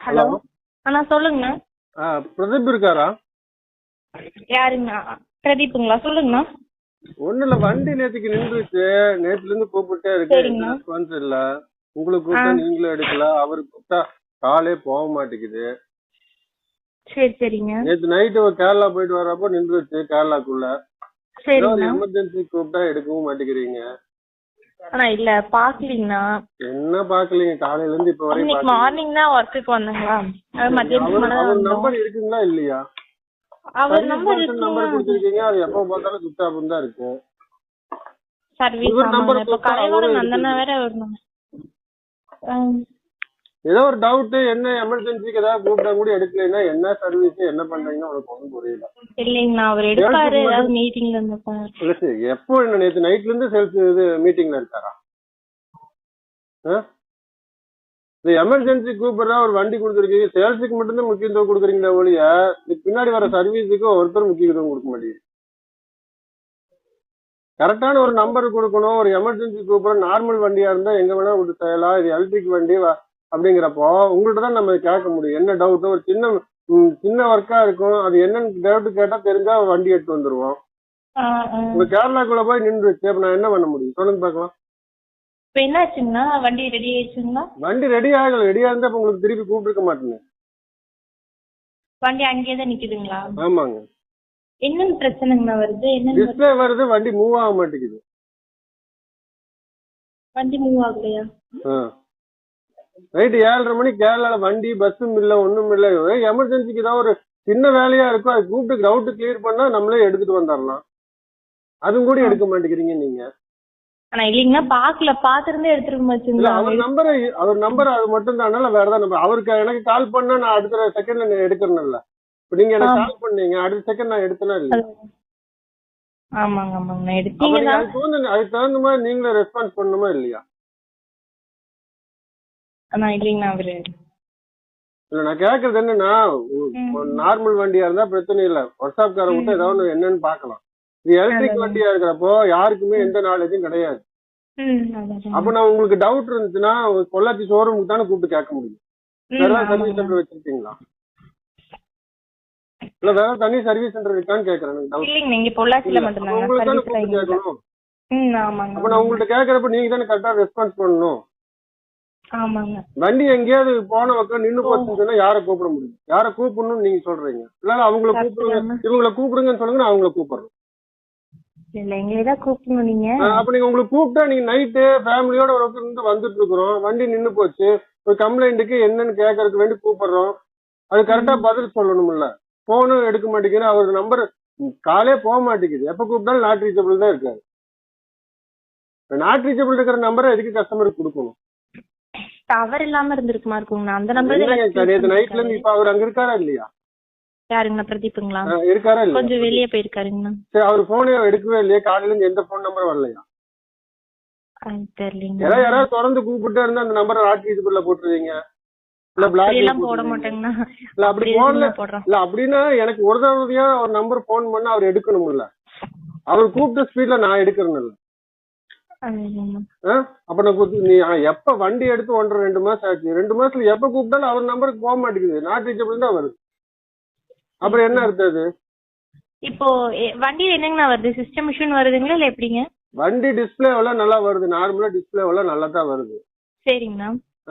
Hello. அண்ணா சொல்லுங்கண்ணா ஆ, பிரதீப் இருக்காரா? யாருங்கண்ணா பிரதீப்புங்களா? சொல்லுங்கண்ணா ஒண்ணு இல்ல வண்டி நேத்துக்கு நின்றுச்சு. நேத்துல இருந்து கூப்பிட்டே இருக்கு. சரிங்கண்ணா. ரெஸ்பான்ஸ் இல்ல. உங்களுக்கு கூப்பிட்டா. நீங்களும் எடுக்கல. அவரு கூப்பிட்டா காலே போக மாட்டேங்குது. சரி சரிங்க. நேத்து நைட்டு கேரளா போயிட்டு வரப்போ நின்றுச்சு கேரளாக்குள்ள. ஏதோ ஒரு சரிங்கண்ணா எமர்ஜென்சி கூப்பிட்டா எடுக்கவும் மாட்டேங்கிறீங்க. அண்ணா இல்ல பாக்கலீங்கண்ணா என்ன பாக்கலீங்க காலையில இருந்து இப்ப வரையும் இன்னைக்கு. மார்னிங் தான் ஒர்க்குக்கு வந்தாங்களா அவர் நம்பர் இருக்குங்களா இல்லையா? அவர் நம்பர் நம்பர் கொடுத்துருக்கீங்க அது எப்ப பார்த்தாலும் சுவிட்ச் ஆஃப் தான் இருக்கு சர்வீஸ் ஆமாங்க. இப்ப அவரும் வந்தனா வேற வரணும். ஏதோ ஒரு டவுட் என்ன எமர்ஜென்சிக்கு ஏதாவது கூப்பிட்டா கூட எடுக்கலைன்னா என்ன சர்வீஸ் என்ன பண்றீங்கன்னு உனக்கு ஒன்றும் புரியல. இல்லைங்கண்ணா அவர் எடுப்பாரு ஏதாவது மீட்டிங்ல சரி எப்போ என்ன நேத்து நைட்ல இருந்து சேல்ஸ் இது மீட்டிங்ல இருக்காரா? இந்த எமர்ஜென்சி கூப்பிடுறா ஒரு வண்டி கொடுத்துருக்கீங்க சேல்ஸுக்கு மட்டும்தான் முக்கியத்துவம் கொடுக்குறீங்களா ஒழிய பின்னாடி வர சர்வீஸுக்கு ஒருத்தர் முக்கியத்துவம் கொடுக்க மாட்டேங்குது. கரெக்டான ஒரு நம்பர் கொடுக்கணும் ஒரு எமர்ஜென்சி கூப்பிடுற நார்மல் வண்டியா இருந்தா எங்க வேணா விட்டு செய்யலாம் இது எலக்ட்ரிக் வண்டி அப்படிங்கிறப்போ உங்கள்ட்ட தான் நம்ம கேட்க முடியும். என்ன டவுட் ஒரு சின்ன சின்ன ஒர்க்கா இருக்கும். அது என்னன்னு டவுட் கேட்டா தெரிஞ்சா வண்டி எடுத்து வந்துருவோம். உங்க கேரளாக்குள்ள போய் நின்றுச்சு. அப்ப நான் என்ன பண்ண முடியும்? சொல்லுங்க பார்க்கலாம். இப்ப என்னாச்சுங்கண்ணா? வண்டி ரெடி ஆயிடுச்சுங்களா? வண்டி ரெடி ஆகல. ரெடியா இருந்தா உங்களுக்கு திருப்பி கூப்பிட்டுருக்க மாட்டேங்க வண்டி அங்கேயே தான் நிக்குதுங்களா? ஆமாங்க. என்னென்ன பிரச்சனைங்கண்ணா வருது? என்னென்ன டிஸ்பிளே வருது வண்டி மூவ் ஆக மாட்டேங்குது. வண்டி மூவ் ஆகலையா? நைட்டு ஏழரை மணிக்கு கேரளால வண்டி பஸ்ஸும் இல்ல ஒண்ணும் இல்ல. எமர்ஜென்சிக்கு ஏதாவது ஒரு சின்ன வேலையா இருக்கும் அது கூப்பிட்டு டவுட் கிளியர் பண்ணா நம்மளே எடுத்துட்டு வந்துடலாம். அதுவும் கூட எடுக்க மாட்டேங்கிறீங்க நீங்க. ஆனா பாக்கல பாத்துருந்தே எடுத்துருக்க அவர் நம்பர் அவர் நம்பர் அது மட்டும் தான். வேற ஏதாவது நம்பர் அவருக்கு எனக்கு கால் பண்ணா நான் அடுத்த செகண்ட்ல எடுக்கிறேன்ல. இப்ப நீங்க எனக்கு. கால் பண்ணீங்க அடுத்த செகண்ட் நான் எடுத்தேனா இல்ல? ஆமாங்க எடுத்தீங்க அதுக்கு தகுந்த மாதிரி நீங்களே ரெஸ்பான்ஸ் பண்ணணுமா இல்லையா? ஆனா இல்லைங்கண்ணா அவரு இல்ல நான் கேக்குறது என்னன்னா. நார்மல் வண்டியா இருந்தா பிரச்சனை இல்ல. ஒர்க் ஷாப்காரன் விட்டு ஏதாவது என்னன்னு பாக்கலாம் இது எலக்ட்ரிக். வண்டியா இருக்கிறப்போ யாருக்குமே எந்த நாலேஜும் கிடையாது. அப்ப நான் உங்களுக்கு டவுட் இருந்துச்சுன்னா பொள்ளாச்சி ஷோரூமுக்கு தானே கூப்பிட்டு கேட்க முடியும். வேற. சர்வீஸ் சென்டர் வச்சிருக்கீங்களா? இல்ல வேற தனி சர்வீஸ் சென்டர் இருக்கான்னு கேக்குறேன் இல்லைங்க நீங்க பொள்ளாச்சியில தானே கூப்பிட்டு. கேட்கணும். அப்ப நான் உங்கள்ட்ட கேக்குறப்ப நீங்க தானே கரெக்டா ரெஸ்பான்ஸ் பண்ணணும். வண்டி எங்கேயாவது போன பக்கம் நின்னு போச்சுன்னு சொன்னா யாரை கூப்பிட முடியும்? யாரை கூப்பிடணும்னு நீங்க சொல்றீங்க? இல்ல அவங்கள கூப்பிடுங்க. இவங்கள கூப்பிடுங்கன்னு சொல்லுங்க நான் அவங்கள கூப்பிடுறேன். இல்ல எங்களை தான் கூப்பிடணும் நீங்க. ஆஹ் அப்ப நீங்க உங்களுக்கு கூப்பிட்டா நீங்க நைட்டு ஃபேமிலியோட ஒரு இருந்து வந்துட்டு இருக்கிறோம். வண்டி நின்னு போச்சு. ஒரு கம்ப்ளைண்ட்டுக்கு என்னன்னு கேட்கறதுக்கு வேண்டி கூப்பிடுறோம். அது கரெக்டா பதில் சொல்லணும்ல. போனும் எடுக்க மாட்டேங்குது அவருக்கு நம்பர் காலே போக மாட்டேங்குது. எப்ப கூப்பிட்டாலும் நாட் ரீச்சபிள் தான் இருக்காரு. நாட் ரீச்சபிள் இருக்கிற நம்பரை எதுக்கு கஸ்டமருக்கு கொடுக்கணும்? டவர் இல்லாம இருந்திருக்குமா இருக்குங்கண்ணா அந்த நம்பர் நைட்ல இருந்து இப்ப அவர் அங்க இருக்காரா இல்லையா? யாருங்கண்ணா பிரதீப்புங்களா? இருக்காரா இல்லையா? கொஞ்சம் வெளியே போயிருக்காருங்கண்ணா. சரி அவர் போனே எடுக்கவே இல்லையா. காலையில இருந்து எந்த போன் நம்பர் வரலையா? தெரியலீங்க யாராவது தொடர்ந்து கூப்பிட்டு இருந்தா அந்த நம்பரை நாட் ரீச்சபிள்ல போட்டுருவீங்க. இல்ல போட மாட்டேங்கண்ணா. இல்ல அப்படி போடுறோம். இல்ல அப்படின்னா எனக்கு ஒரு தடவையா ஒரு நம்பர் போன் பண்ணா அவர் எடுக்கணும்ல. அவர் கூப்பிட்ட ஸ்பீட்ல நான் எடுக்கிறேன்ல? அப்ப நான் நீ எப்ப வண்டி எடுத்து ஒன்றரை ரெண்டு மாசம் ஆச்சு ரெண்டு மாசத்துல எப்ப கூப்பிட்டாலும் அவர் நம்பருக்கு போக மாட்டேங்குது நாட் ரீச்சபிள் தான் வருது அப்புறம் என்ன அர்த்தம் அது இப்போ வண்டியில என்னங்கண்ணா வருது சிஸ்டம் மிஷின் வருதுங்களா இல்ல எப்படிங்க வண்டி டிஸ்பிளே எல்லாம் நல்லா வருது நார்மலா டிஸ்பிளே எல்லாம் நல்லா தான் வருது சரிங்கண்ணா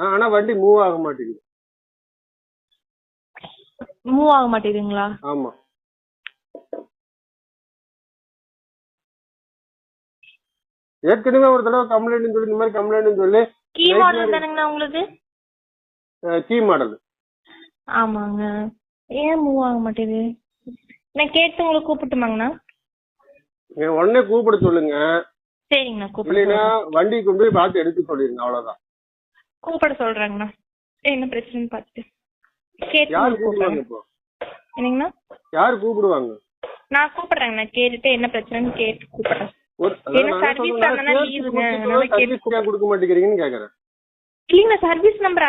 ஆனா வண்டி மூவ் ஆக மாட்டேங்குது மூவ் ஆக மாட்டேங்குதுங்களா ஆமா ஏற்கனவே ஒரு தடவை கம்ப்ளைண்ட் சொல்லி இந்த மாதிரி கம்ப்ளைண்ட் சொல்லி கீ மாடல் தானேங்கண்ணா உங்களுக்கு? கீ மாடல் ஆமாங்க. ஏன் மூவ் ஆக மாட்டேங்குது? நான் கேட்டு உங்களை கூப்பிட்டுமாங்கண்ணா. உடனே கூப்பிட சொல்லுங்க. சரிங்கண்ணா கூப்பிட இல்லைன்னா சொல்றேன். வண்டி கொண்டு போய் பார்த்து எடுத்து சொல்லிருங்க அவ்வளவுதான். கூப்பிட சொல்றேங்கண்ணா. என்ன பிரச்சனைன்னு கேட்டு யாரு கூப்பிடுவாங்க இப்போ? என்னங்கண்ணா? யாரு கூப்பிடுவாங்க? நான் கூப்பிடுறேங்கண்ணா கேட்டுட்டு என்ன பிரச்சனைன்னு கேட்டு கூப்பிடுறேன். கொடுக்க மாட்டேங்கிறீங்கன்னு கேக்குறேன். சர்வீஸ் நம்பர்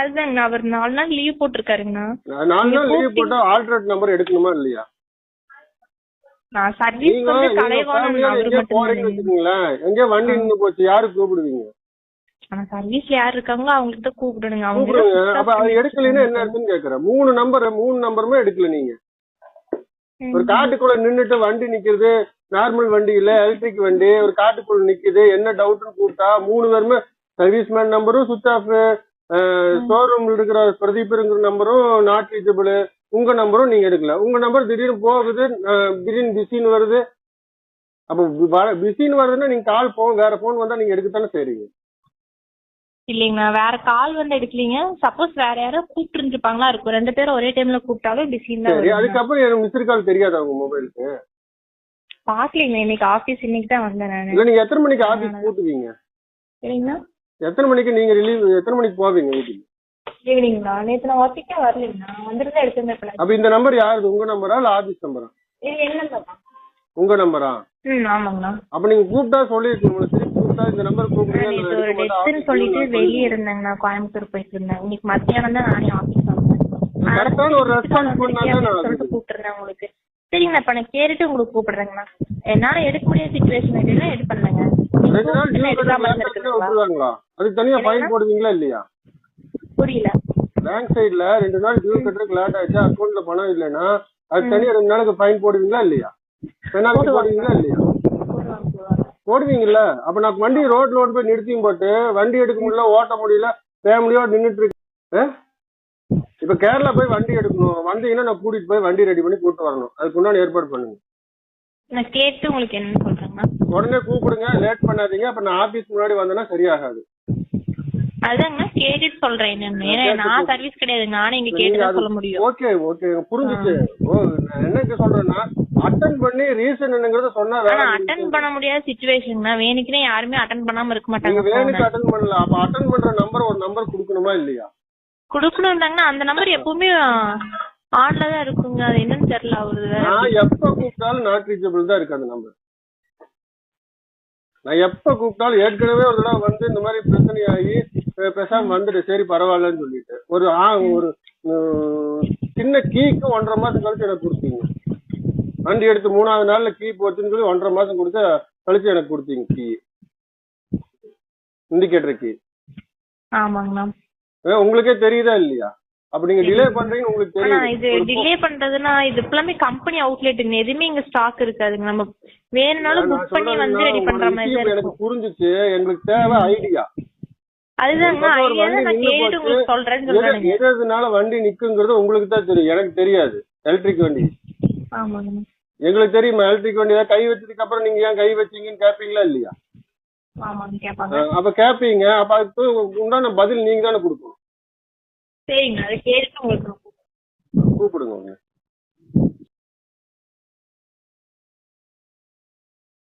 அவர் நாலு நாள் லீவ் போட்டிருக்காருங்கண்ணா. நாலு நாள் லீவ் போட்டா ஆல்டர்னேட் நம்பர் எடுக்கணுமா இல்லையா? நான் சர்வீஸ் வந்து கலைவாணன் போறீங்கன்னு வச்சுக்கோங்களேன். எங்கேயோ வண்டி நின்னு போச்சு யாரு கூப்பிடுவீங்க? ஆனா சர்வீஸ்ல யார் இருக்காங்களோ அவங்ககிட்ட கூப்பிடுங்க. அவங்க அப்ப எடுக்கலைன்னா என்ன இருக்குன்னு கேக்குறேன். மூணு நம்பர் மூணு நம்பருமே எடுக்கல நீங்க. ஒரு காட்டுக்குள்ள நின்னுட்டு வண்டி நிக்குது நார்மல் வண்டி இல்ல எலக்ட்ரிக் வண்டி ஒரு காட்டுக்குள்ள நிக்குது என்ன டவுட்னு கூப்பிட்டா மூணு பேருமே சர்வீஸ் மேன் நம்பரும் சுவிச் ஆஃப் ஷோரூம்ல இருக்கிற பிரதீப்ங்கிற நம்பரும் நாட் ரீச்சபிள் உங்க நம்பரும் நீங்க எடுக்கல. உங்க நம்பர் திடீர்னு போகுது திடீர்னு பிஸின்னு வருது. அப்ப பிஸின்னு வருதுன்னா நீங்க கால் போன் வேற போன் வந்தா நீங்க எடுக்கத்தானே செய்றீங்க. இல்லைங்கண்ணா வேற கால் வந்து எடுக்கலீங்க. சப்போஸ் வேற யாரோ கூப்பிட்டு இருந்திருப்பாங்களா இருக்கும். ரெண்டு பேரும் ஒரே டைம்ல கூப்பிட்டாலும் பிஸின்னு. அதுக்கப்புறம் எனக்கு மிஸ்டு கால் தெரியாதா உங்க மொபைலுக்கு பாக்கலீங்க. இன்னைக்கு ஆபீஸ் இன்னைக்கு தான் வந்தேன் நானு. இல்ல நீங்க எத்தனை மணிக்கு ஆபீஸ் கூட்டுவீங்க சரிங்களா எத்தனை மணிக்கு நீங்க ரிலீவ் எத்தனை மணிக்கு போவீங்க வீட்டுக்கு? ஈவினிங்களா நேத்து நான் ஒர்க்குக்கே வரலைங்கண்ணா வந்துருந்தா எடுத்துருந்தேன் அப்ப இந்த நம்பர் யாருது? உங்க நம்பரா இல்ல ஆபீஸ் நம்பரா இது என்ன நம்பர் உங்க நம்பரா ம் ஆமாங்கண்ணா. அப்ப நீங்க கூப்பிட்டா சொல்லிருக்கீங்க திருப்பி கூப்பிட்டா இந்த நம்பர் நான் நான் நேத்து ஒரு டெஸ்ட்னு சொல்லிட்டு நான் வெளியே இருந்தேங்கண்ணா. கோயம்புத்தூர் போயிட்டு இருந்தேன். இன்னைக்கு மத்தியானம் தான் நானே ஆபீஸ் வந்தேன். கரெக்டான ஒரு ரெஸ்பான்ஸ் பண்ணாதான் நான் சொல்லிட்டு கூப்பிட்டுருந்தேன் உங்களுக்கு. சரிங்கண்ணா இப்ப நான் கேட்டுட்டு உங்களுக்கு கூப்பிடுறேங்கண்ணா என்னால எடுக்க முடியாத சுச்சுவேஷன் ஆயிடுச்சுன்னா எடுப்பேங்க ரெண்டு நாள் விட்டுருவாங்களா? அதுக்கு தனியா ஃபைன் போடுவீங்களா இல்லையா? புரியல. பேங்க் சைடுல ரெண்டு நாள் டியூ கட்டுறதுக்கு லேட் ஆயிடுச்சு அக்கௌண்ட்ல பணம் இல்லைன்னா அதுக்கு தனியா ரெண்டு நாளுக்கு ஃபைன் போடுவீங்களா இல்லையா? பெனால்டி போடுவீங்களா இல்லையா? போடுவாங்க போடுவாங்க. போடுவீங்கல்ல. அப்ப நான் வண்டி ரோட்ல ஓட்டு போய் நிறுத்தியும் போட்டு வண்டி எடுக்க முடியல ஓட்ட முடியல ஃபேமிலியோட நின்னுட்டு இருக்கு. ஆ? இப்ப கேரளா போய் வண்டி எடுக்கணும். வந்தீங்கன்னா நான் கூட்டிட்டு போய் வண்டி ரெடி பண்ணி கூட்டு வரணும். அதுக்கு உண்டான ஏற்பாடு பண்ணுங்க. நான் கேட்டு உங்களுக்கு என்னன்னு சொல்றேங்கண்ணா உடனே கூப்பிடுங்க. லேட் பண்ணாதீங்க. அப்ப நான் ஆபீஸ் முன்னாடி வந்தேன்னா சரியாகாது. அதாங்கண்ணா கேட்டுட்டு சொல்றேன் என்னன்னு நான் சர்வீஸ் கிடையாது. நானே இங்க கேட்டு சொல்ல முடியும். ஓகே ஓகே புரிஞ்சுச்சு. ஓ நான் என்ன சொல்றேன்னா அட்டன் பண்ணி ரீசன் என்னங்கறத சொன்னா வேற அட்டன் பண்ண முடியாத சுச்சுவேஷன்னா வேணுக்குனே யாருமே அட்டன் பண்ணாம இருக்க மாட்டாங்க. வேணுக்கு அட்டன் பண்ணல அப்ப அட்டன் பண்ற நம்பர் ஒரு நம்பர் கொடுக்கணுமா இல்லையா? குடுக்கணும்னாங்கன்னா அந்த நம்பர் எப்பவுமே ஆன்ல தான் இருக்குங்க. அது என்னன்னு தெரியல அவரு நான் எப்ப கூப்பிட்டாலும் நாட் ரீச்சபிள் தான் இருக்கு அந்த நம்பர் நான் எப்ப கூப்பிட்டாலும் ஏற்கனவே ஒரு தடவை வந்து இந்த மாதிரி பிரச்சனையாகி அஹ் பேசாம வந்துட்டு சரி பரவாயில்லன்னு சொல்லிட்டு. ஒரு ஆ- ஒரு சின்ன கீக்கு ஒன்றரை மாசம் கழிச்சு எனக்கு கொடுத்தீங்க. வண்டி எடுத்து மூணாவது நாள்ல கீ போச்சுன்னு சொல்லி ஒன்றரை மாசம் கொடுத்து கழிச்சு எனக்கு கொடுத்தீங்க கீ. Indicator key. ஆமாங்கண்ணா உங்களுக்கே தெரியுதா இல்லையா? அப்ப நீங்க டிலே பண்றீங்கன்னு உங்களுக்கு தெரியும். இது டிலே பண்றதுன்னா இது எல்லாமே கம்பெனி அவுட்லெட்டுங்க எதுவுமே இங்க ஸ்டாக் இருக்காதுங்க. நம்ம வேணும்னாலும் புக் பண்ணி சொல்றேன் வந்து ரெடி பண்ற மாதிரி தான் எனக்கு புரிஞ்சுச்சு. எங்களுக்கு தேவை ஐடியா அதுதாங்க. ஐடியா தான் நான் கேட்டு. உங்களுக்கு சொல்றேன்னு சொல்றேனுங்க. எதுனால வண்டி நிக்குங்கிறது உங்களுக்கு தான் தெரியும். எனக்கு தெரியாது. எலக்ட்ரிக் வண்டி. ஆமாங்க. எங்களுக்கு தெரியுமா? எலக்ட்ரிக் வண்டி கை வச்சதுக்கு அப்புறம் நீங்க ஏன் கை வச்சீங்கன்னு கேப்பீங்களா இல்லையா? அப்ப கேப்பீங்க. அப்ப அதுக்கு உண்டான பதில் நீங்க தானே கொடுக்கணும். சரிங்க அதை கேட்டு உங்களுக்கு கூப்பிடுங்க